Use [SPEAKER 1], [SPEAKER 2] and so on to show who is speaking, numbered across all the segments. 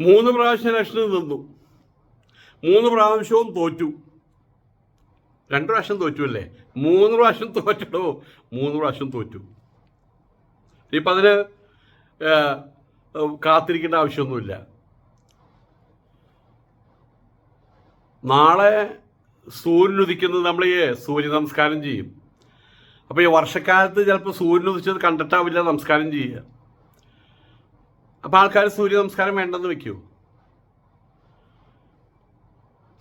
[SPEAKER 1] മൂന്ന് പ്രാവശ്യം ഇലക്ഷന് നിന്നു. മൂന്ന് പ്രാവശ്യവും തോറ്റു. രണ്ട് പ്രാവശ്യം തോറ്റു അല്ലേ മൂന്ന് പ്രാവശ്യം തോറ്റടോ? മൂന്ന് പ്രാവശ്യം തോറ്റു. ഇപ്പം അതിന് കാത്തിരിക്കേണ്ട ആവശ്യമൊന്നുമില്ല. നാളെ സൂര്യൻ ഉദിക്കുന്നത് നമ്മൾ ഈ സൂര്യ നമസ്കാരം ചെയ്യും. അപ്പോൾ ഈ വർഷക്കാലത്ത് ചിലപ്പോൾ സൂര്യൻ ഉദിച്ചത് കണ്ടിട്ടാവില്ല നമസ്കാരം ചെയ്യുക. അപ്പോൾ ആൾക്കാർ സൂര്യ നമസ്കാരം വേണ്ടെന്ന് വെക്കൂ.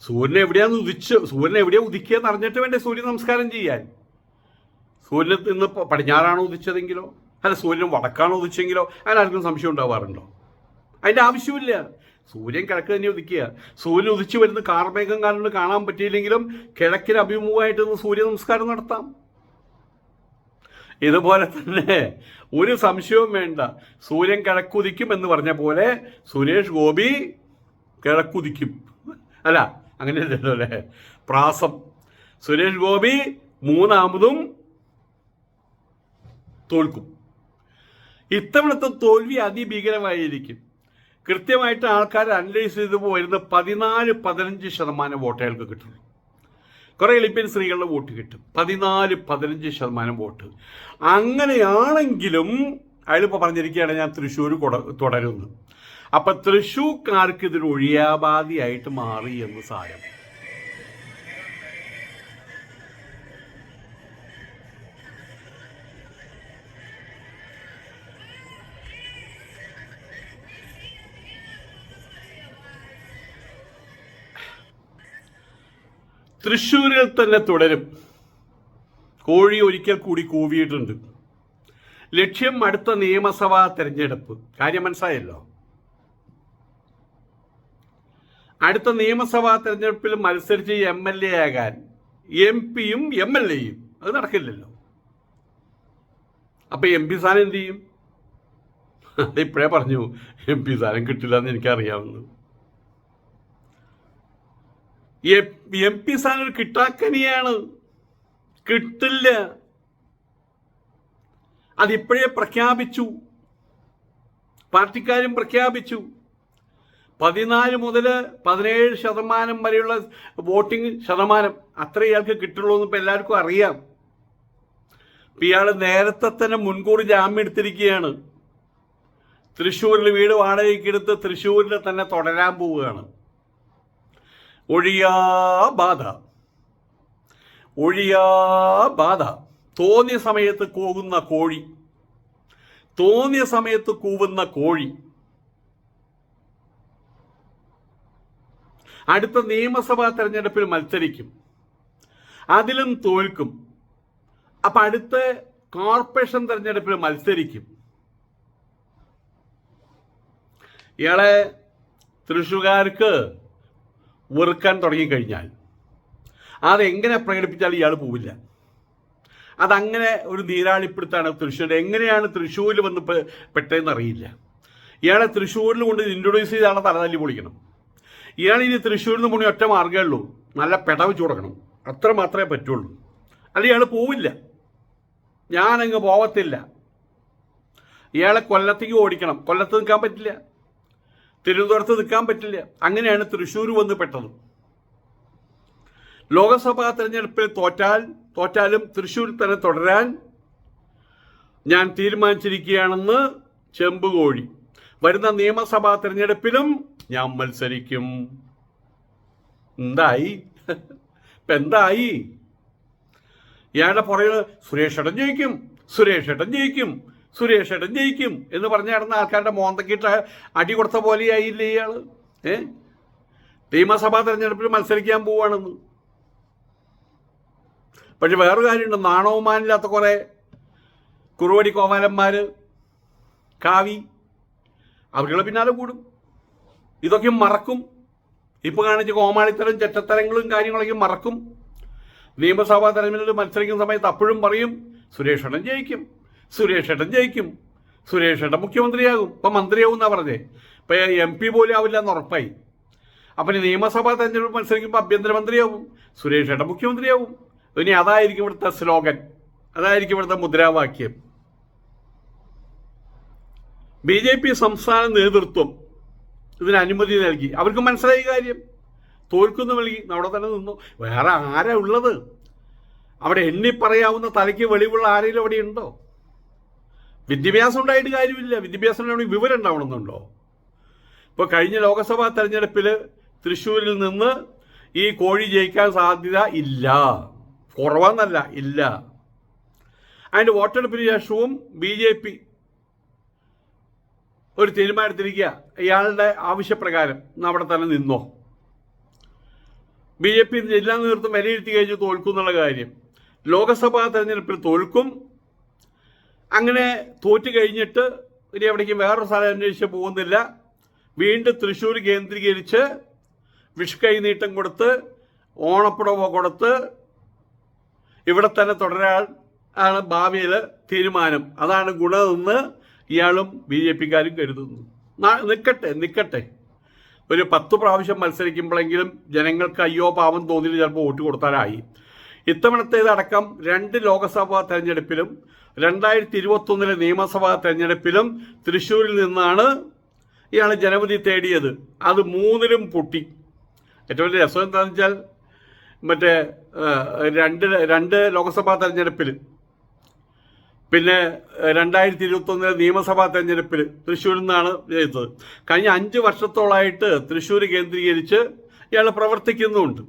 [SPEAKER 1] സൂര്യനെ എവിടെയാന്ന് ഉദിച്ച് സൂര്യനെ എവിടെയാ ഉദിക്കുക എന്ന് അറിഞ്ഞിട്ട് വേണ്ടേ സൂര്യ നമസ്കാരം ചെയ്യാൻ? സൂര്യൻ ഇന്ന് പടിഞ്ഞാറാണോ ഉദിച്ചതെങ്കിലോ? അല്ല സൂര്യൻ വടക്കാണോ ഉദിച്ചെങ്കിലോ? അങ്ങനെ ആർക്കും സംശയം ഉണ്ടാവാറുണ്ടോ? അതിന്റെ ആവശ്യമില്ല. സൂര്യൻ കിഴക്ക് തന്നെ ഉദിക്കുക. സൂര്യൻ ഉദിച്ചു വരുന്ന കാർമേഘം കാരണം കാണാൻ പറ്റിയില്ലെങ്കിലും കിഴക്കിന് അഭിമുഖമായിട്ട് സൂര്യ നമസ്കാരം നടത്താം. ഇതുപോലെ തന്നെ ഒരു സംശയവും വേണ്ട. സൂര്യൻ കിഴക്കുദിക്കും എന്ന് പറഞ്ഞ പോലെ സുരേഷ് ഗോപി കിഴക്കുദിക്കും. അല്ല അങ്ങനെയല്ലല്ലോ അല്ലേ? പ്രാസം. സുരേഷ് ഗോപി മൂന്നാമതും തോൽക്കും. ഇത്തവണത്തെ തോൽവി അതിഭീകരമായിരിക്കും. കൃത്യമായിട്ട് ആൾക്കാർ അനലൈസ് ചെയ്ത് പോയിരുന്ന പതിനാല് പതിനഞ്ച് ശതമാനം വോട്ടുകൾക്ക് കിട്ടുള്ളൂ കുറേ എളിപ്പൻ സ്ത്രീകളുടെ വോട്ട് കിട്ടും. പതിനാല് പതിനഞ്ച് ശതമാനം വോട്ട്. അങ്ങനെയാണെങ്കിലും അയാളിപ്പോൾ പറഞ്ഞിരിക്കുകയാണ് ഞാൻ തൃശ്ശൂർ തുടരുന്നു. അപ്പൊ തൃശ്ശൂർക്കാർക്ക് ഇതൊരു ഒഴിയാബാധിയായിട്ട് മാറി എന്ന് സാരം. തൃശ്ശൂരിൽ തന്നെ തുടരും. കോഴി ഒരിക്കൽ കൂടി കൂവിയിട്ടുണ്ട്. ലക്ഷ്യം അടുത്ത നിയമസഭാ തെരഞ്ഞെടുപ്പ്. കാര്യം മനസ്സിലായല്ലോ? അടുത്ത നിയമസഭാ തെരഞ്ഞെടുപ്പിൽ മത്സരിച്ച് എം എൽ എ ആകാൻ എം പിയും എം എൽ എയും അത് നടക്കില്ലല്ലോ. അപ്പൊ എം പി സ്ഥാനം എന്ത് ചെയ്യും? അത് ഇപ്പോഴേ പറഞ്ഞു എം പി സ്ഥാനം കിട്ടില്ല എന്ന് എനിക്കറിയാവുന്നു. എം പി സ്ഥാനം കിട്ടാക്കനിയാണ്. കിട്ടില്ല. അതിപ്പോഴേ പ്രഖ്യാപിച്ചു. പാർട്ടിക്കാരും പ്രഖ്യാപിച്ചു. പതിനാല് മുതൽ പതിനേഴ് ശതമാനം വരെയുള്ള വോട്ടിംഗ് ശതമാനം അത്ര ഇയാൾക്ക് കിട്ടുള്ളൂ എന്ന് ഇപ്പം എല്ലാവർക്കും അറിയാം. ഇപ്പം ഇയാൾ നേരത്തെ തന്നെ മുൻകൂർ ജാമ്യം എടുത്തിരിക്കുകയാണ്. തൃശ്ശൂരിൽ വീട് വാടകയ്ക്കെടുത്ത് തൃശ്ശൂരിൽ തന്നെ തുടരാൻ പോവുകയാണ്. ഒഴിയാ ബാധ. ഒഴിയാ ബാധ. തോന്നിയ സമയത്ത് കൂകുന്ന കോഴി. തോന്നിയ സമയത്ത് കൂവുന്ന കോഴി. അടുത്ത നിയമസഭാ തെരഞ്ഞെടുപ്പിൽ മത്സരിക്കും. അതിലും തോൽക്കും. അപ്പൊ അടുത്ത കോർപ്പറേഷൻ തെരഞ്ഞെടുപ്പിൽ മത്സരിക്കും. ഇയാളെ തൃശ്ശൂർകാർക്ക് വെറുക്കാൻ തുടങ്ങിക്കഴിഞ്ഞാൽ അതെങ്ങനെ പ്രകടിപ്പിച്ചാലും ഇയാൾ പോവില്ല. അതങ്ങനെ ഒരു നീരാളിപ്പിടുത്താണ് തൃശ്ശൂർ. എങ്ങനെയാണ് തൃശ്ശൂരിൽ വന്ന് പെട്ടതെന്ന് അറിയില്ല ഇയാളെ തൃശ്ശൂരിൽ കൊണ്ട് ഇൻട്രൊഡ്യൂസ് ചെയ്ത ആളെ തലതല്ലി പൊളിക്കണം. ഇയാൾ ഇനി തൃശ്ശൂരിൽ നിന്ന് പോണി ഒറ്റ മാർഗമേ ഉള്ളൂ. നല്ല പെട വെച്ച് കൊടുക്കണം അത്ര മാത്രമേ പറ്റുള്ളൂ. അല്ല ഇയാൾ പോവില്ല. ഞാനങ്ങ് പോവത്തില്ല. ഇയാളെ കൊല്ലത്തേക്ക് ഓടിക്കണം. കൊല്ലത്ത് നിൽക്കാൻ പറ്റില്ല. തിരുവനന്തപുരത്ത് നിൽക്കാൻ പറ്റില്ല. അങ്ങനെയാണ് തൃശ്ശൂർ വന്ന് പെട്ടത്. ലോകസഭാ തെരഞ്ഞെടുപ്പിൽ തോറ്റാൽ തോറ്റാലും തൃശ്ശൂർ തന്നെ തുടരാൻ ഞാൻ തീരുമാനിച്ചിരിക്കുകയാണെന്ന് ചെമ്പുകോഴി. വരുന്ന നിയമസഭാ തെരഞ്ഞെടുപ്പിലും ഞാൻ മത്സരിക്കും. എന്തായി? എന്തായി? ഇയാളുടെ സുരേഷ് ഏട്ടൻ ജയിക്കും സുരേഷ് ഏട്ടൻ ജയിക്കും. സുരേഷ് ഏട്ടൻ ജയിക്കും എന്ന് പറഞ്ഞ നടന്ന ആൾക്കാരുടെ മോന്തക്കിട്ട് അടി കൊടുത്ത പോലെയായില്ലേ ഇയാൾ? ഏ? നിയമസഭാ തെരഞ്ഞെടുപ്പിൽ മത്സരിക്കാൻ പോവാണെന്ന്. പക്ഷെ വേറൊരു കാര്യമുണ്ട്. നാണവുമാനില്ലാത്ത കുറേ കുറുവടി കോമാലന്മാർ കാവി അവരുടെ പിന്നാലെ കൂടും. ഇതൊക്കെ മറക്കും. ഇപ്പൊ കാണിച്ച കോമാളിത്തരം ചെറ്റത്തരങ്ങളും കാര്യങ്ങളൊക്കെ മറക്കും. നിയമസഭാ തെരഞ്ഞെടുപ്പിൽ മത്സരിക്കുന്ന സമയത്ത് അപ്പോഴും പറയും സുരേഷ് ജയിക്കും. സുരേഷ് ഏട്ടൻ ജയിക്കും. സുരേഷ് ഏട്ടൻ മുഖ്യമന്ത്രിയാകും. ഇപ്പം മന്ത്രിയാവും എന്നാ പറഞ്ഞേ. ഇപ്പം എം പി പോലും ആവില്ല എന്ന് ഉറപ്പായി. അപ്പം നിയമസഭാ തെരഞ്ഞെടുപ്പ് മത്സരിക്കുമ്പോൾ ആഭ്യന്തരമന്ത്രിയാവും. സുരേഷ് ഏട്ടൻ മുഖ്യമന്ത്രിയാവും. ഇനി അതായിരിക്കും ഇവിടുത്തെ സ്ലോഗൻ. അതായിരിക്കും ഇവിടുത്തെ മുദ്രാവാക്യം. ബി ജെ പി സംസ്ഥാന നേതൃത്വം ഇതിന് അനുമതി നൽകി. അവർക്ക് മനസ്സിലായി കാര്യം. തോൽക്കുന്നു വിളി. അവിടെ തന്നെ നിന്നു. വേറെ ആരാ ഉള്ളത്? അവിടെ എണ്ണി പറയാവുന്ന തലയ്ക്ക് വെളിവുള്ള ആരെങ്കിലും അവിടെ ഉണ്ടോ? വിദ്യാഭ്യാസം ഉണ്ടായിട്ട് കാര്യമില്ല. വിദ്യാഭ്യാസം ഉണ്ടാവണമെങ്കിൽ വിവരം ഉണ്ടാവണമെന്നുണ്ടോ? ഇപ്പോൾ കഴിഞ്ഞ ലോക്സഭാ തെരഞ്ഞെടുപ്പിൽ തൃശ്ശൂരിൽ നിന്ന് ഈ കോഴി ജയിക്കാൻ സാധ്യത ഇല്ല. കുറവാന്നല്ല ഇല്ല. അതിന്റെ വോട്ടെടുപ്പിന് ശേഷവും ബി ജെ പി ഒരു തീരുമാനത്തിരിക്കുക. ഇയാളുടെ ആവശ്യപ്രകാരം അവിടെ തന്നെ നിന്നോ? ബി ജെ പി ജില്ലാ നേതൃത്വം വിലയിരുത്തി കഴിഞ്ഞ് തോൽക്കും എന്നുള്ള കാര്യം. ലോക്സഭാ തെരഞ്ഞെടുപ്പിൽ തോൽക്കും അങ്ങനെ തോറ്റു കഴിഞ്ഞിട്ട് ഇനി എവിടേക്കും വേറൊരു സ്ഥലം അന്വേഷിച്ച് പോകുന്നില്ല. വീണ്ടും തൃശ്ശൂർ കേന്ദ്രീകരിച്ച് വിഷ് നീട്ടം കൊടുത്ത് ഓണപ്പുടവ കൊടുത്ത് ഇവിടെ തന്നെ തുടരാൻ ആണ് ഭാവിയിൽ തീരുമാനം. അതാണ് ഗുണമെന്ന് ഇയാളും ബി ജെ പിക്കാരും കരുതുന്നു. നിൽക്കട്ടെ നിൽക്കട്ടെ ഒരു പത്ത് പ്രാവശ്യം മത്സരിക്കുമ്പോഴെങ്കിലും ജനങ്ങൾക്ക് അയ്യോ പാവം തോന്നിയിട്ട് ചിലപ്പോൾ വോട്ട് കൊടുത്താലായി. ഇത്തവണത്തേതടക്കം രണ്ട് ലോക്സഭാ തെരഞ്ഞെടുപ്പിലും രണ്ടായിരത്തി ഇരുപത്തൊന്നിലെ നിയമസഭാ തെരഞ്ഞെടുപ്പിലും തൃശ്ശൂരിൽ നിന്നാണ് ഇയാൾ ജനവിധി തേടിയത്. അത് മൂന്നിലും പൊട്ടി. ഏറ്റവും വലിയ രസം എന്താണെന്ന് വെച്ചാൽ മറ്റേ രണ്ട് രണ്ട് ലോക്സഭാ തെരഞ്ഞെടുപ്പിൽ പിന്നെ രണ്ടായിരത്തി ഇരുപത്തൊന്നിലെ നിയമസഭാ തെരഞ്ഞെടുപ്പിൽ തൃശ്ശൂരിൽ നിന്നാണ് ജയിച്ചത്. കഴിഞ്ഞ അഞ്ച് വർഷത്തോളായിട്ട് തൃശ്ശൂർ കേന്ദ്രീകരിച്ച് ഇയാൾ പ്രവർത്തിക്കുന്നുമുണ്ട്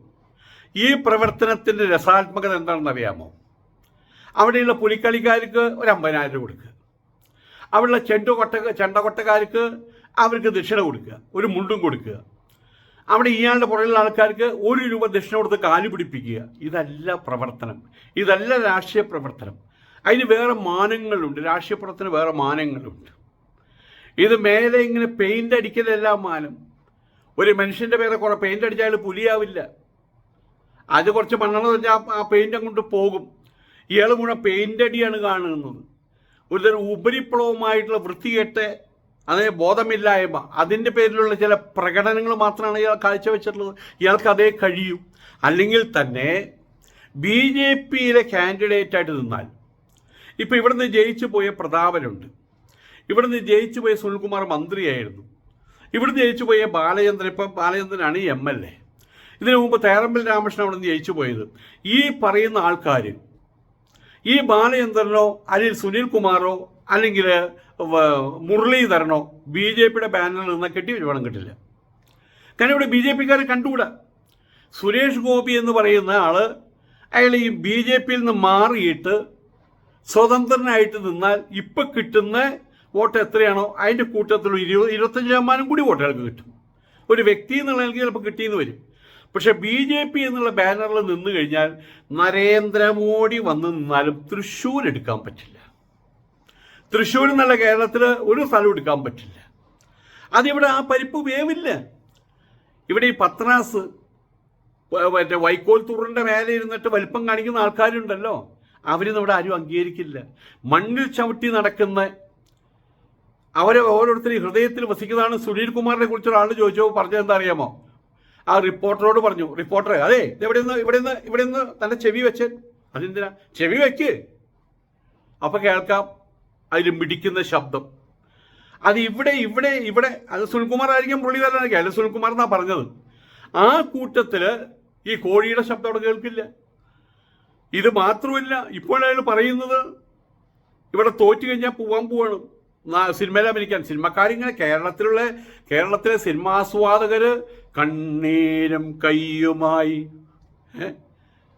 [SPEAKER 1] ഈ പ്രവർത്തനത്തിന്റെ രസാത്മകത എന്താണെന്ന് അറിയാമോ അവിടെയുള്ള പുലിക്കളിക്കാർക്ക് ഒരു അമ്പതിനായിരം രൂപ കൊടുക്കുക. അവിടെയുള്ള ചെണ്ട ചെണ്ടകൊട്ടക്കാർക്ക് അവർക്ക് ദക്ഷിണ കൊടുക്കുക. ഒരു മുണ്ടും കൊടുക്കുക. അവിടെ ഇയാളുടെ പുറകിലുള്ള ആൾക്കാർക്ക് ഒരു രൂപ ദക്ഷിണ കൊടുത്ത് കാൽ പിടിപ്പിക്കുക. ഇതല്ല പ്രവർത്തനം. ഇതല്ല രാഷ്ട്രീയ പ്രവർത്തനം. അതിന് വേറെ മാനങ്ങളുണ്ട്. രാഷ്ട്രീയ പ്രവർത്തനം വേറെ മാനങ്ങളുണ്ട്. ഇത് മേലെ ഇങ്ങനെ പെയിന്റ് അടിക്കലല്ല മാനം. ഒരു മനുഷ്യന്റെ പേരെ കുറേ പെയിന്റ് അടിച്ചാൽ പുലിയാവില്ല. അത് കുറച്ച് മണ്ണെണ്ണ വെച്ചാൽ ആ പെയിന്റ് അങ്ങോട്ട് പോകും. ഇയാൾ മുഴുവൻ പെയിന്റ് അടിയാണ് കാണുന്നത്. ഒരുതരം ഉപരിപ്ലവമായിട്ടുള്ള വൃത്തികെട്ട് അതേ ബോധമില്ലായ്മ. അതിന്റെ പേരിലുള്ള ചില പ്രകടനങ്ങൾ മാത്രമാണ് ഇയാൾ കാഴ്ചവെച്ചിട്ടുള്ളത്. ഇയാൾക്ക് അതേ കഴിയൂ. അല്ലെങ്കിൽ തന്നെ ബി ജെ പിയിലെ കാൻഡിഡേറ്റായിട്ട് നിന്നാൽ. ഇപ്പോൾ ഇവിടുന്ന് ജയിച്ചു പോയ പ്രതാപനുണ്ട്. ഇവിടുന്ന് ജയിച്ചു പോയ സുനിൽകുമാർ മന്ത്രിയായിരുന്നു. ഇവിടുന്ന് ജയിച്ചു പോയ ബാലചന്ദ്രൻ ഇപ്പം ബാലചന്ദ്രനാണ് എം എൽ എ. ഇതിനു മുമ്പ് തേറമ്പിൽ രാമകൃഷ്ണൻ അവിടെ നിന്ന് ജയിച്ചു പോയത്. ഈ പറയുന്ന ആൾക്കാർ ഈ ബാലചന്ദ്രനോ അല്ലെങ്കിൽ സുനിൽ കുമാറോ അല്ലെങ്കിൽ മുരളീധരനോ ബി ജെ പിയുടെ ബാനറിൽ നിന്ന് കെട്ടി വേണം കിട്ടില്ല. കാരണം ഇവിടെ ബി ജെ പിക്കാരെ കണ്ടുകൂടാ. സുരേഷ് ഗോപി എന്ന് പറയുന്ന ആൾ അയാൾ ഈ ബി ജെ പിയിൽ നിന്ന് മാറിയിട്ട് സ്വതന്ത്രനായിട്ട് നിന്നാൽ ഇപ്പൊ കിട്ടുന്ന വോട്ട് എത്രയാണോ അതിന്റെ കൂട്ടത്തിൽ ഇരുപത് ഇരുപത്തഞ്ച് ശതമാനം കൂടി വോട്ടുകൾക്ക് കിട്ടും. ഒരു വ്യക്തി എന്നുള്ള നിലയ്ക്ക് ചിലപ്പോൾ കിട്ടിയെന്ന് വരും. പക്ഷെ ബി ജെ പി എന്നുള്ള ബാനറിൽ നിന്ന് കഴിഞ്ഞാൽ നരേന്ദ്രമോദി വന്ന് നിന്നാലും തൃശ്ശൂർ എടുക്കാൻ പറ്റില്ല. തൃശ്ശൂർ എന്നുള്ള കേരളത്തിൽ ഒരു സ്ഥലം എടുക്കാൻ പറ്റില്ല. അതിവിടെ ആ പരിപ്പ് വേവില്ല. ഇവിടെ ഈ പത്രാസ് മറ്റേ വൈക്കോൽ തുറിന്റെ മേലെ ഇരുന്നിട്ട് വലിപ്പം കാണിക്കുന്ന ആൾക്കാരുണ്ടല്ലോ. അവരൊന്നും ഇവിടെ ആരും അംഗീകരിക്കില്ല. മണ്ണിൽ ചവിട്ടി നടക്കുന്ന അവരെ ഓരോരുത്തരും ഹൃദയത്തിൽ വസിക്കുന്നതാണ് സുനിൽ കുമാറിനെ കുറിച്ച് ഒരാൾ ചോദിച്ചോ പറഞ്ഞത് എന്താ അറിയാമോ? ആ റിപ്പോർട്ടറോട് പറഞ്ഞു റിപ്പോർട്ടറെ അതെ ഇവിടെ നിന്ന് ഇവിടെ നിന്ന് ഇവിടെ നിന്ന് തന്റെ ചെവി വെച്ച്. അതെന്തിനാ ചെവി വെക്ക്. അപ്പൊ കേൾക്കാം അതിൽ മിടിക്കുന്ന ശബ്ദം. അത് ഇവിടെ ഇവിടെ ഇവിടെ അത് സുനിൽകുമാർ ആയിരിക്കും പുള്ളി മുരളീധരനായിരിക്കും. അല്ല സുനിൽകുമാർ എന്നാ പറഞ്ഞത്? ആ കൂട്ടത്തിൽ ഈ കോഴിയുടെ ശബ്ദം അവിടെ കേൾക്കില്ല. ഇത് മാത്രമല്ല അയാൾ പറയുന്നത് ഇവിടെ തോറ്റു കഴിഞ്ഞാൽ പോവാൻ പോവാണ്. സിനിമയിൽ അഭിനയിക്കാൻ. സിനിമക്കാരിങ്ങനെ കേരളത്തിലുള്ള കേരളത്തിലെ സിനിമാസ്വാദകര് കണ്ണീരും കയ്യുമായി?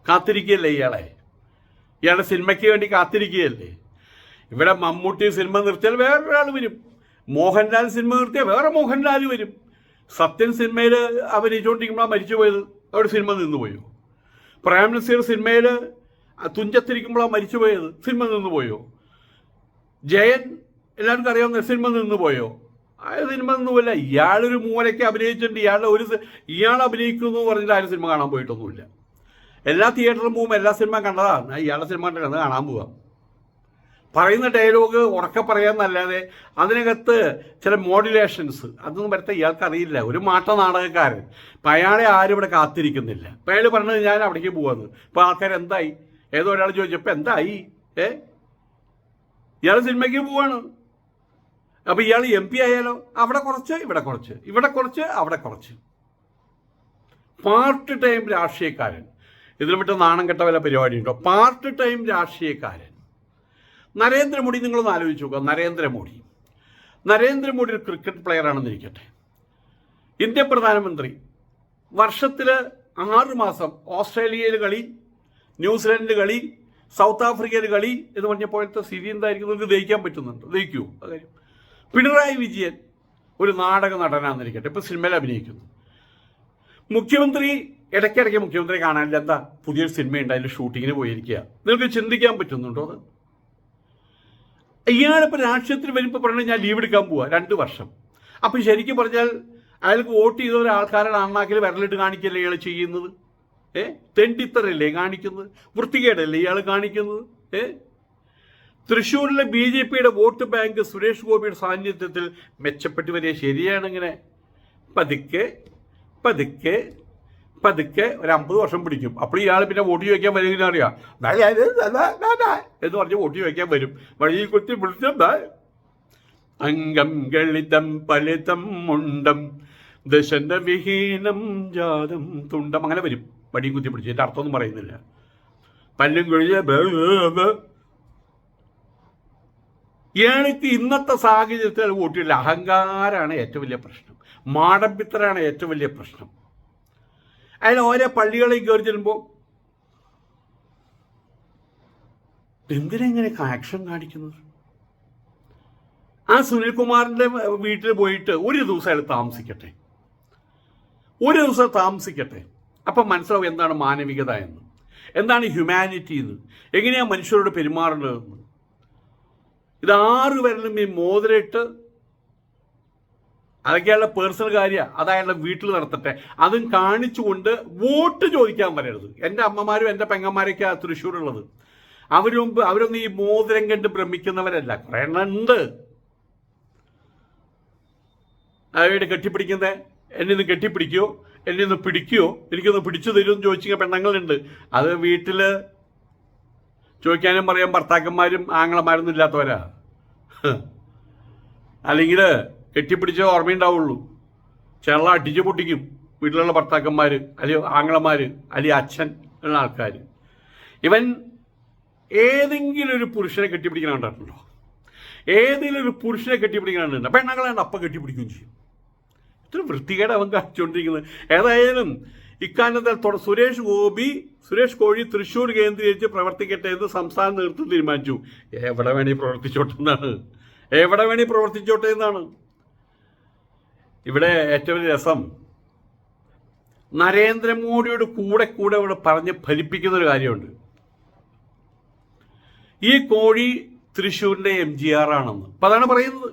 [SPEAKER 1] കാത്തിരിക്കുകയല്ലേ ഇയാളെ? ഇയാളുടെ സിനിമയ്ക്ക് വേണ്ടി കാത്തിരിക്കുകയല്ലേ? ഇവിടെ മമ്മൂട്ടി സിനിമ നിർത്തിയാൽ വേറൊരാൾ വരും. മോഹൻലാൽ സിനിമ നിർത്തിയാൽ വേറെ മോഹൻലാൽ വരും. സത്യൻ സിനിമയിൽ അഭിനയിച്ചുകൊണ്ടിരിക്കുമ്പോഴാണ് മരിച്ചുപോയത് അവിടെ സിനിമ നിന്നുപോയോ പ്രേം നസീർ സിനിമയിൽ തുഞ്ചത്തിരിക്കുമ്പോഴാണ് മരിച്ചുപോയത് സിനിമ നിന്നുപോയോ ജയൻ എല്ലാവർക്കും അറിയാവുന്ന സിനിമ നിന്നുപോയോ ആ സിനിമ നിന്നുപോയില്ല ഇയാളൊരു മൂലയ്ക്ക് അഭിനയിച്ചിട്ടുണ്ട്. ഇയാളുടെ ഒരു ഇയാൾ അഭിനയിക്കുന്നു പറഞ്ഞിട്ട് ആരും സിനിമ കാണാൻ പോയിട്ടൊന്നുമില്ല. എല്ലാ തിയേറ്ററിലും പോകുമ്പോൾ എല്ലാ സിനിമ കണ്ടതാണ് ഇയാളുടെ സിനിമ കണ്ടത് കാണാൻ പോവാം? പറയുന്ന ഡയലോഗ് ഉറക്കെ പറയാമെന്നല്ലാതെ അതിനകത്ത് ചില മോഡുലേഷൻസ് അതൊന്നും വരുത്ത ഇയാൾക്ക് അറിയില്ല. ഒരു മാട്ട നാടകക്കാരൻ. അപ്പം അയാളെ ആരും ഇവിടെ കാത്തിരിക്കുന്നില്ല. അപ്പം അയാൾ പറഞ്ഞത് ഞാൻ അവിടേക്ക് പോവാന്ന്. ഇപ്പം ആൾക്കാർ എന്തായി? ഏതോ ഒരാൾ ചോദിച്ചപ്പോൾ എന്തായി? ഏ? ഇയാൾ സിനിമയ്ക്ക് പോവാണ്. അപ്പോൾ ഇയാൾ എം പി ആയാലോ? അവിടെ കുറച്ച് ഇവിടെ കുറച്ച്. ഇവിടെ കുറച്ച് അവിടെ കുറച്ച്. പാർട്ട് ടൈം രാഷ്ട്രീയക്കാരൻ. ഇതിൽ വിട്ട് നാണം കെട്ട വല്ല പരിപാടിയുണ്ടോ പാർട്ട് ടൈം രാഷ്ട്രീയക്കാരൻ. നരേന്ദ്രമോദി നിങ്ങളൊന്ന് ആലോചിച്ച് നോക്കുക നരേന്ദ്രമോദി. നരേന്ദ്രമോദി ഒരു ക്രിക്കറ്റ് പ്ലെയർ ആണെന്ന് ഇരിക്കട്ടെ. ഇന്ത്യൻ പ്രധാനമന്ത്രി. വർഷത്തിൽ ആറ് മാസം ഓസ്ട്രേലിയയിൽ കളി ന്യൂസിലൻഡിൽ കളി സൗത്ത് ആഫ്രിക്കയിൽ കളി എന്ന് പറഞ്ഞപ്പോഴത്തെ സ്ഥിതി എന്തായിരിക്കും? നിങ്ങൾക്ക് ദഹിക്കാൻ പറ്റുന്നുണ്ട്. ദഹിക്കൂ. അതായത് പിണറായി വിജയൻ ഒരു നാടക നടനാന്നിരിക്കട്ടെ. ഇപ്പം സിനിമയിൽ അഭിനയിക്കുന്നു. മുഖ്യമന്ത്രി ഇടയ്ക്കിടയ്ക്ക് മുഖ്യമന്ത്രി കാണാനില്ല. എന്താ? പുതിയൊരു സിനിമയുണ്ട് അതിന്റെ ഷൂട്ടിങ്ങിന് പോയിരിക്കുക നിങ്ങൾക്ക് ചിന്തിക്കാൻ പറ്റുന്നുണ്ടോ അത്? ഇയാളിപ്പോൾ രാഷ്ട്രീയത്തിൽ വരുമ്പോൾ പറഞ്ഞാൽ ഞാൻ ലീവ് എടുക്കാൻ പോവാ രണ്ട് വർഷം. അപ്പം ശരിക്കും പറഞ്ഞാൽ അയാൾക്ക് വോട്ട് ചെയ്ത ഒരു ആൾക്കാരുടെ അണ്ണാക്കിൽ വിരലിട്ട് കാണിക്കല്ലേ ഇയാൾ ചെയ്യുന്നത്? ഏ? തെണ്ടിത്തരല്ലേ കാണിക്കുന്നത്? വൃത്തികേടല്ലേ ഇയാൾ കാണിക്കുന്നത്? ഏ? തൃശ്ശൂരിലെ ബി ജെ പിയുടെ വോട്ട് ബാങ്ക് സുരേഷ് ഗോപിയുടെ സാന്നിധ്യത്തിൽ മെച്ചപ്പെട്ടു വരിക ശരിയാണ് ഇങ്ങനെ പതുക്കെ പതുക്കെ പതുക്കെ ഒരു അമ്പത് വർഷം പിടിക്കും. അപ്പോൾ ഇയാൾ പിന്നെ വോട്ട് ചോദിക്കാൻ വരുന്ന അറിയാം. എന്ന് പറഞ്ഞ് വോട്ട് ചോദിക്കാൻ വരും. വഴി കുത്തി വിളിച്ചെന്താ അംഗം ഗളിതം പലിതം മുണ്ടം ദശന്റെ വിഹീനം ജാതം തുണ്ടം അങ്ങനെ വരും. വടിയും കുത്തി എന്റെ എന്റെ അർത്ഥമൊന്നും പറയുന്നില്ല. പല്ലും കൊഴിഞ്ഞ ഇയാൾക്ക് ഇന്നത്തെ സാഹചര്യത്തിൽ വോട്ടില്ല അഹങ്കാരമാണ് ഏറ്റവും വലിയ പ്രശ്നം. മാടമ്പിത്തരാണ് ഏറ്റവും വലിയ പ്രശ്നം. അതിൽ ഓരോ പള്ളികളിൽ കയറി ചെല്ലുമ്പോൾ എന്തിനെങ്ങനെ ആക്ഷൻ കാണിക്കുന്നത്? ആ സുനിൽകുമാറിന്റെ വീട്ടിൽ പോയിട്ട് ഒരു ദിവസം അയാൾ താമസിക്കട്ടെ. ഒരു ദിവസം താമസിക്കട്ടെ. അപ്പം മനസ്സിലാവും എന്താണ് മാനവികത എന്ന്. എന്താണ് ഹ്യൂമാനിറ്റി എന്ന്. എങ്ങനെയാണ് മനുഷ്യരോട് പെരുമാറേണ്ടതെന്ന്. ഇത് ആറ് പേരിലും ഈ മോതിരയിട്ട് അതൊക്കെ അയാളുടെ പേഴ്സണൽ കാര്യമാണ് അത് അയാളുടെ വീട്ടിൽ നടത്തട്ടെ. അതും കാണിച്ചുകൊണ്ട് വോട്ട് ചോദിക്കാൻ വരരുത്. എന്റെ അമ്മമാരും എന്റെ പെങ്ങന്മാരൊക്കെ തൃശ്ശൂരുള്ളത്. അവരും അവരൊന്നും ഈ മോതിരം കണ്ട് ഭ്രമിക്കുന്നവരല്ല. കുറേ ഉണ്ട്. അവയുടെ കെട്ടിപ്പിടിക്കുന്നത് എന്നെ ഒന്ന് കെട്ടിപ്പിടിക്കുമോ എന്നെ ഒന്ന് പിടിക്കുമോ എനിക്കൊന്ന് പിടിച്ചു തരുമെന്ന് ചോദിച്ചിങ്ങനെ പെണ്ണുങ്ങളുണ്ട്. അത് വീട്ടിൽ ചോദിക്കാനും പറയാൻ ഭർത്താക്കന്മാരും ആങ്ങളമാരൊന്നും ഇല്ലാത്തവരാ. അല്ലെങ്കിൽ കെട്ടിപ്പിടിച്ച ഓർമ്മയുണ്ടാവുള്ളൂ. ചെള്ള അടിച്ചു പൊട്ടിക്കും വീട്ടിലുള്ള ഭർത്താക്കന്മാർ അല്ലെങ്കിൽ ആങ്ങളമാർ അല്ലെങ്കിൽ അച്ഛൻ ഉള്ള ആൾക്കാർ ഇവൻ ഏതെങ്കിലും ഒരു പുരുഷനെ കെട്ടിപ്പിടിക്കണം കണ്ടിട്ടുണ്ടോ? ഏതെങ്കിലും ഒരു പുരുഷനെ കെട്ടിപ്പിടിക്കണം കണ്ടിട്ടുണ്ടോ? പെണ്ണുങ്ങളെ അപ്പം കെട്ടിപ്പിടിക്കുകയും ചെയ്യും. ഇത്ര വൃത്തികേട് അവൻ കാണിച്ചുകൊണ്ടിരിക്കുന്നത്. ഏതായാലും ഇക്കാലത്തിൽ തുട- സുരേഷ് ഗോപി സുരേഷ് കോഴി തൃശ്ശൂർ കേന്ദ്രീകരിച്ച് പ്രവർത്തിക്കട്ടെ എന്ന് സംസ്ഥാന നേതൃത്വം തീരുമാനിച്ചു. എവിടെ വേണേ പ്രവർത്തിച്ചോട്ടെ എന്നാണ്. എവിടെ വേണേ പ്രവർത്തിച്ചോട്ടെ എന്നാണ്. ഇവിടെ ഏറ്റവും രസം നരേന്ദ്രമോദിയുടെ കൂടെ കൂടെ ഇവിടെ പറഞ്ഞ് ഫലിപ്പിക്കുന്ന ഒരു കാര്യമുണ്ട്. ഈ കോഴി തൃശ്ശൂരിന്റെ എം ജി ആർ ആണെന്ന്. അപ്പം അതാണ് പറയുന്നത്.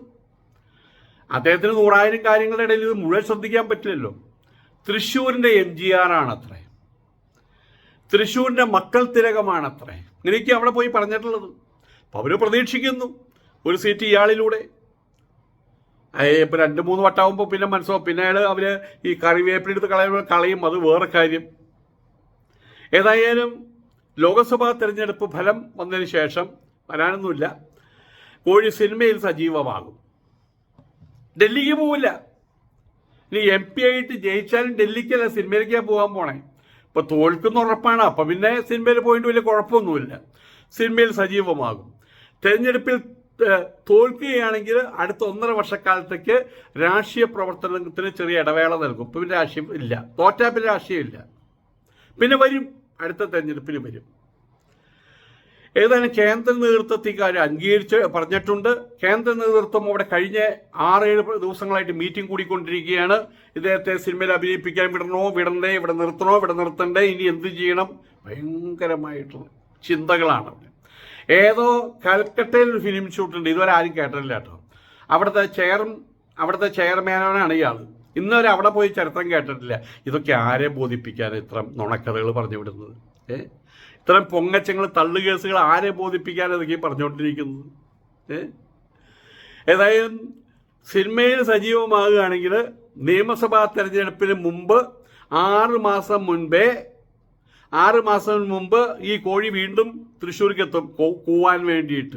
[SPEAKER 1] അദ്ദേഹത്തിന് നൂറായിരം കാര്യങ്ങളുടെ ഇടയിൽ ഇത് മുഴുവൻ ശ്രദ്ധിക്കാൻ പറ്റില്ലല്ലോ. തൃശ്ശൂരിന്റെ എം ജി ആർ ആണത്രേ തൃശ്ശൂരിന്റെ മക്കൾ തിലകമാണത്രേ. ഇങ്ങനെയൊക്കെ അവിടെ പോയി പറഞ്ഞിട്ടുള്ളത്. അപ്പോൾ അവർ പ്രതീക്ഷിക്കുന്നു ഒരു സീറ്റ് ഇയാളിലൂടെ. ഇപ്പം രണ്ട് മൂന്ന് വട്ടാവുമ്പോൾ പിന്നെ മനസ്സോ പിന്നെ അയാൾ അവർ ഈ കറിവേപ്പിലെടുത്ത് കളയുമ്പോൾ കളയും അത് വേറെ കാര്യം. ഏതായാലും ലോക്സഭാ തിരഞ്ഞെടുപ്പ് ഫലം വന്നതിന് ശേഷം വരാനൊന്നുമില്ല. കോഴി സിനിമയിൽ സജീവമാകും. ഡൽഹിക്ക് പോവില്ല. ഇനി എം പി ആയിട്ട് ജയിച്ചാലും ഡൽഹിക്കല്ല സിനിമയിലേക്കാണ് പോകാൻ പോണേ. ഇപ്പൊ തോൽക്കുന്ന ഉറപ്പാണ്. അപ്പൊ പിന്നെ സിനിമയിൽ പോയിട്ട് വലിയ കുഴപ്പമൊന്നുമില്ല. സിനിമയിൽ സജീവമാകും. തെരഞ്ഞെടുപ്പിൽ തോൽക്കുകയാണെങ്കിൽ അടുത്ത ഒന്നര വർഷക്കാലത്തേക്ക് രാഷ്ട്രീയ പ്രവർത്തനത്തിന് ചെറിയ ഇടവേള നൽകും. ഇപ്പം രാഷ്ട്രീയം ഇല്ല. തോറ്റാപ്പിൽ രാഷ്ട്രീയം ഇല്ല. പിന്നെ വരും. അടുത്ത തെരഞ്ഞെടുപ്പിന് വരും. ഏതായാലും കേന്ദ്ര നേതൃത്വത്തിൽ കാര്യം അംഗീകരിച്ച് പറഞ്ഞിട്ടുണ്ട്. കേന്ദ്ര നേതൃത്വം അവിടെ കഴിഞ്ഞ ആറേഴ് ദിവസങ്ങളായിട്ട് മീറ്റിംഗ് കൂടിക്കൊണ്ടിരിക്കുകയാണ്. ഇദ്ദേഹത്തെ സിനിമയിൽ അഭിനയിപ്പിക്കാൻ വിടണോ വിടണ്ടേ ഇവിടെ നിർത്തണോ ഇവിടെ നിർത്തണ്ടേ ഇനി എന്ത് ചെയ്യണം? ഭയങ്കരമായിട്ടുള്ള ചിന്തകളാണ്. ഏതോ കൽക്കട്ടയിൽ ഒരു ഫിലിം ഷൂട്ടുണ്ട് ഇതുവരെ ആരും കേട്ടില്ല കേട്ടോ. അവിടുത്തെ ചെയർ അവിടുത്തെ ചെയർമാനാണ് ഇയാൾ ഇന്നവരെ അവിടെ പോയി ചരിത്രം കേട്ടിട്ടില്ല. ഇതൊക്കെ ആരെ ബോധിപ്പിക്കാൻ ഇത്ര നുണക്കഥകൾ പറഞ്ഞു വിടുന്നത്? ഏ? ഇത്തരം പൊങ്ങച്ചങ്ങൾ തള്ളുകേസുകൾ ആരെ ബോധിപ്പിക്കാൻ ഇതൊക്കെ പറഞ്ഞുകൊണ്ടിരിക്കുന്നത്? ഏ? ഏതായാലും സിനിമയിൽ സജീവമാകുകയാണെങ്കിൽ നിയമസഭാ തെരഞ്ഞെടുപ്പിന് മുമ്പ് ആറ് മാസം മുൻപേ ആറ് മാസം മുമ്പ് ഈ കോഴി വീണ്ടും തൃശ്ശൂർക്ക് എത്തും കൂ- കൂവാൻ വേണ്ടിയിട്ട്.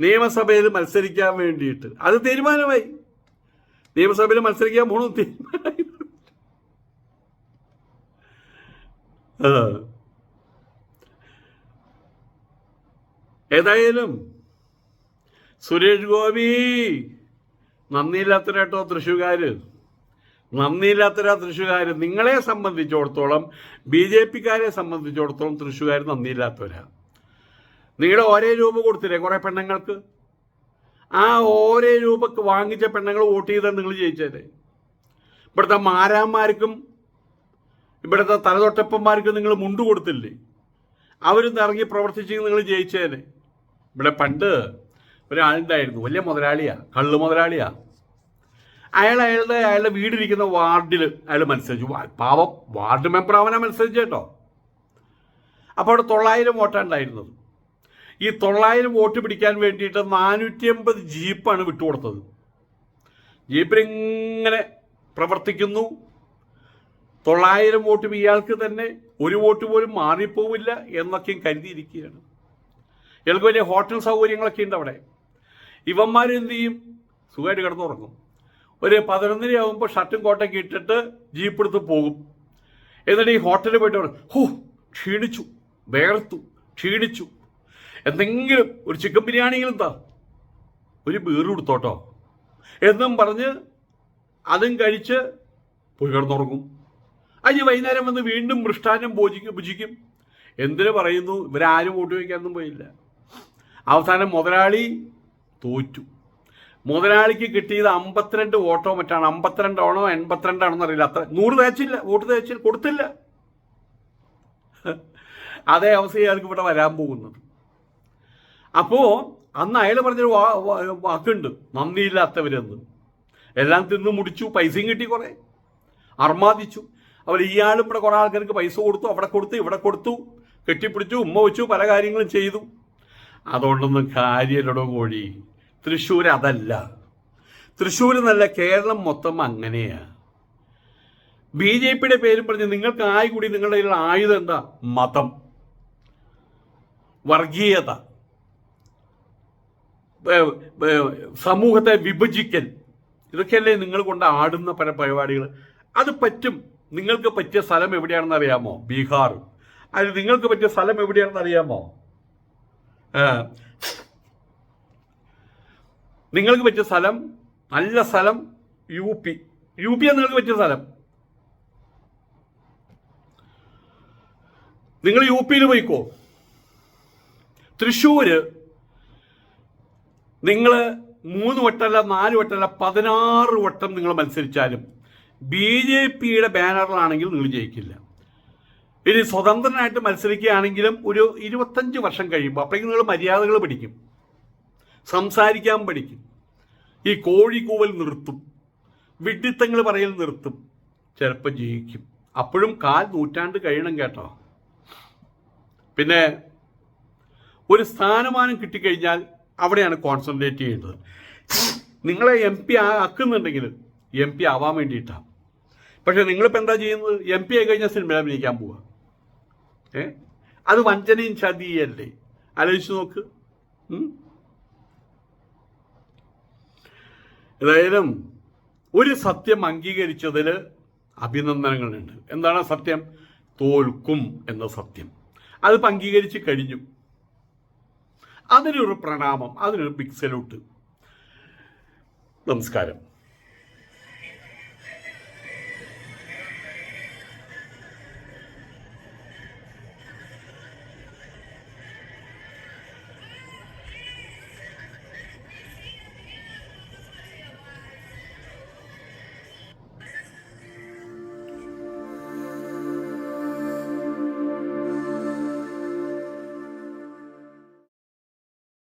[SPEAKER 1] നിയമസഭയിൽ മത്സരിക്കാൻ വേണ്ടിയിട്ട്. അത് തീരുമാനമായി. നിയമസഭയിൽ മത്സരിക്കാൻ പോകണം തീരുമാനമായി ആ. ഏതായാലും സുരേഷ് ഗോപി നന്ദിയില്ലാത്ത കേട്ടോ തൃശ്ശൂകാര് നന്ദിയില്ലാത്തരാ തൃശ്ശൂകാര് നിങ്ങളെ സംബന്ധിച്ചിടത്തോളം ബി ജെ പിക്കാരെ സംബന്ധിച്ചിടത്തോളം തൃശ്ശൂകാർ നന്ദിയില്ലാത്തവരാ. നിങ്ങളുടെ ഒരേ രൂപ കൊടുത്തില്ലേ കുറേ പെണ്ണുങ്ങൾക്ക്? ആ ഓരോ രൂപക്ക് വാങ്ങിച്ച പെണ്ണുങ്ങൾ വോട്ട് ചെയ്താൽ നിങ്ങൾ ജയിച്ചേനെ. ഇവിടുത്തെ മാരാന്മാർക്കും ഇവിടുത്തെ തലതൊട്ടപ്പന്മാർക്ക് നിങ്ങൾ മുണ്ടു കൊടുത്തില്ലേ? അവരൊന്ന് ഇറങ്ങി പ്രവർത്തിച്ചെങ്കിൽ നിങ്ങൾ ജയിച്ചേനെ. ഇവിടെ പണ്ട് ഒരാളുണ്ടായിരുന്നു വലിയ മുതലാളിയാ കള്ളു മുതലാളിയാ. അയാൾ അയാളുടെ അയാളുടെ വീടിരിക്കുന്ന വാർഡിൽ അയാൾ മത്സരിച്ചു. പാവം വാർഡ് മെമ്പർ അവനെ മത്സരിച്ചു കേട്ടോ. അപ്പോൾ അവിടെ തൊള്ളായിരം വോട്ടാണ്ടായിരുന്നത് ഈ തൊള്ളായിരം വോട്ട് പിടിക്കാൻ വേണ്ടിയിട്ട് നാനൂറ്റി അമ്പത് ജീപ്പാണ് വിട്ടുകൊടുത്തത്. ജീപ്പിനിങ്ങനെ പ്രവർത്തിക്കുന്നു. തൊള്ളായിരം വോട്ടും ഇയാൾക്ക് തന്നെ ഒരു വോട്ട് പോലും മാറിപ്പോവില്ല എന്നൊക്കെയും കരുതിയിരിക്കുകയാണ്. ഇയാൾക്ക് വലിയ ഹോട്ടൽ സൗകര്യങ്ങളൊക്കെ ഉണ്ട് അവിടെ. ഇവന്മാർ എന്ത് ചെയ്യും? സുഖമായിട്ട് കിടന്നുറങ്ങും. ഒരു പതിനൊന്നര ആകുമ്പോൾ ഷർട്ടും കോട്ടൊക്കെ ഇട്ടിട്ട് ജീപ്പ് എടുത്ത് പോകും. എന്നിട്ട് ഈ ഹോട്ടലിൽ പോയിട്ട് പറയും ഹോ ക്ഷീണിച്ചു വേർത്തു ക്ഷീണിച്ചു. എന്തെങ്കിലും ഒരു ചിക്കൻ ബിരിയാണിയെങ്കിലും താ. ഒരു ബീർ കൊടുത്തോട്ടോ. എന്നും പറഞ്ഞ് അതും കഴിച്ച് പോയി കിടന്നുറങ്ങും. അഞ്ച് വൈകുന്നേരം വന്ന് വീണ്ടും മൃഷ്ടാനം ഭോജിക്കും ഭുജിക്കും എന്തിനു പറയുന്നു? ഇവരാരും വോട്ട് വയ്ക്കാനൊന്നും പോയില്ല. അവസാനം മുതലാളി തോറ്റു. മുതലാളിക്ക് കിട്ടിയത് അമ്പത്തിരണ്ട് വോട്ടോ മറ്റാണ് അമ്പത്തിരണ്ടാണോ എൺപത്തിരണ്ടാണോ എന്നറിയില്ല. അത്ര നൂറ് തേച്ചില്ല വോട്ട് തേച്ചില്ല കൊടുത്തില്ല. അതേ അവസ്ഥയാൾക്ക് ഇവിടെ വരാൻ പോകുന്നത്. അപ്പോൾ അന്ന് അയാൾ പറഞ്ഞൊരു വാക്കുണ്ട്. നന്ദിയില്ലാത്തവരെന്ന്. എല്ലാം തിന്ന് മുടിച്ചു പൈസയും കിട്ടി കുറേ. അർമാദിച്ചു. അവർ ഇയാളും ഇവിടെ കുറേ ആൾക്കാർക്ക് പൈസ കൊടുത്തു അവിടെ കൊടുത്തു ഇവിടെ കൊടുത്തു കെട്ടിപ്പിടിച്ചു ഉമ്മ വെച്ചു പല കാര്യങ്ങളും ചെയ്തു. അതുകൊണ്ടൊന്നും കാര്യമില്ലടോ കോഴി. തൃശ്ശൂർ അതല്ല. തൃശ്ശൂർ എന്നല്ല കേരളം മൊത്തം അങ്ങനെയാണ് ബി ജെ പിയുടെ പേരും പറഞ്ഞ് നിങ്ങൾക്ക് ആയി കൂടി നിങ്ങളുടെ കയ്യിലുള്ള ആയുധം എന്താ? മതം. വർഗീയത. സമൂഹത്തെ വിഭജിക്കൽ. ഇതൊക്കെയല്ലേ നിങ്ങൾ കൊണ്ട് ആടുന്ന പല പരിപാടികൾ. അത് പറ്റും. നിങ്ങൾക്ക് പറ്റിയ സ്ഥലം എവിടെയാണെന്ന് അറിയാമോ? ബീഹാർ. അത് നിങ്ങൾക്ക് പറ്റിയ സ്ഥലം എവിടെയാണെന്ന് അറിയാമോ? നിങ്ങൾക്ക് പറ്റിയ സ്ഥലം നല്ല സ്ഥലം യു പി. യു പി നിങ്ങൾക്ക് പറ്റിയ സ്ഥലം. നിങ്ങൾ യു പിയിൽ പോയിക്കോ. തൃശ്ശൂര് നിങ്ങൾ മൂന്ന് വട്ടമല്ല നാല് വട്ടമല്ല പതിനാറ് വട്ടം നിങ്ങൾ മത്സരിച്ചാലും ബി ജെ പിയുടെ ബാനറിലാണെങ്കിൽ നിങ്ങൾ ജയിക്കില്ല. ഇനി സ്വതന്ത്രനായിട്ട് മത്സരിക്കുകയാണെങ്കിലും ഒരു ഇരുപത്തഞ്ച് വർഷം കഴിയുമ്പോൾ അപ്പോഴേക്കും നിങ്ങൾ മര്യാദകൾ പഠിക്കും സംസാരിക്കാൻ പഠിക്കും. ഈ കോഴിക്കൂവൽ നിർത്തും. വിഡ്ഢിത്തങ്ങൾ പറയൽ നിർത്തും. ചിലപ്പോൾ ജയിക്കും. അപ്പോഴും കാൽ നൂറ്റാണ്ട് കഴിയണം കേട്ടോ. പിന്നെ ഒരു സ്ഥാനമാനം കിട്ടിക്കഴിഞ്ഞാൽ അവിടെയാണ് കോൺസെൻട്രേറ്റ് ചെയ്യേണ്ടത്. നിങ്ങളെ എം പി ആക്കുന്നുണ്ടെങ്കിൽ എം പി ആവാൻ വേണ്ടിയിട്ടാണ് പക്ഷെ നിങ്ങളിപ്പോൾ എന്താ ചെയ്യുന്നത്? എം പി ആയി കഴിഞ്ഞാൽ സിനിമയിൽ അഭിനയിക്കാൻ പോവുക ഏ? അത് വഞ്ചനയും ചതിയല്ലേ ആലോചിച്ച് നോക്ക്? ഏതായാലും ഒരു സത്യം അംഗീകരിച്ചതിൽ അഭിനന്ദനങ്ങളുണ്ട്. എന്താണ് സത്യം? തോൽക്കും എന്ന സത്യം. അത് അംഗീകരിച്ച് കഴിഞ്ഞു. അതിനൊരു പ്രണാമം അതിനൊരു ബിഗ് സല്യൂട്ട് നമസ്കാരം.